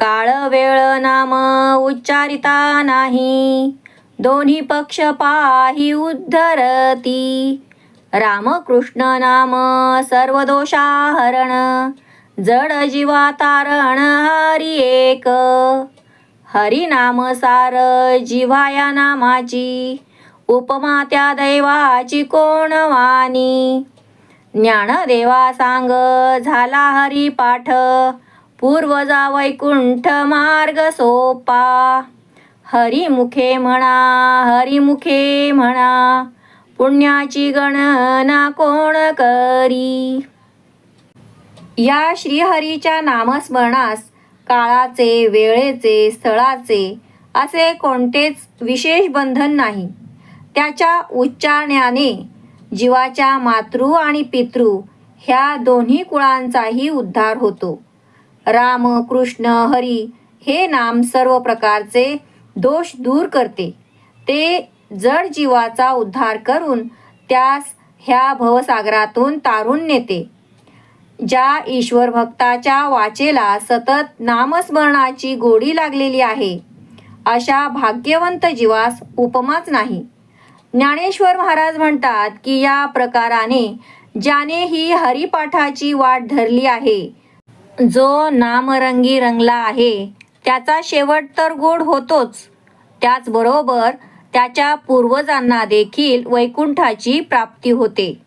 काळ वेळ नाम उच्चारिता नाही. दोन्ही पक्ष पाही उद्धरती. रामकृष्ण नाम सर्व दोषाहरण जड जीवा तारण हरी एक. हरी नाम सार जिव्हाया नामाची. उपमा त्या दैवाची कोण वाणी. ज्ञानदेवा सांग झाला हरी पाठ. पूर्वजा वैकुंठ मार्ग सोपा। हरिमुखे म्हणा हरिमुखे म्हणा पुण्याची गणना कोण करी? या श्रीहरीच्या नामस्मरणास काळाचे वेळेचे स्थळाचे असे कोणतेच विशेष बंधन नाही. त्याच्या उच्चारण्याने जीवाच्या मातृ आणि पितृ ह्या दोन्ही कुळांचाही उद्धार होतो. राम कृष्ण हरी हे नाम सर्व प्रकारचे दोष दूर करते. ते जड जीवाचा उद्धार करून त्यास ह्या भवसागरातून तारून नेते. ज्या ईश्वर भक्ताच्या वाचेला सतत नामस्मरणाची गोडी लागलेली आहे अशा भाग्यवंत जीवास उपमाच नाही. ज्ञानेश्वर महाराज म्हणतात की या प्रकाराने ज्याने ही हरिपाठाची वाट धरली आहे जो नामरंगी रंगला आहे त्याचा शेवट तर गोड होतोच. त्याचबरोबर त्याच्या पूर्वजांना देखील वैकुंठाची प्राप्ती होते.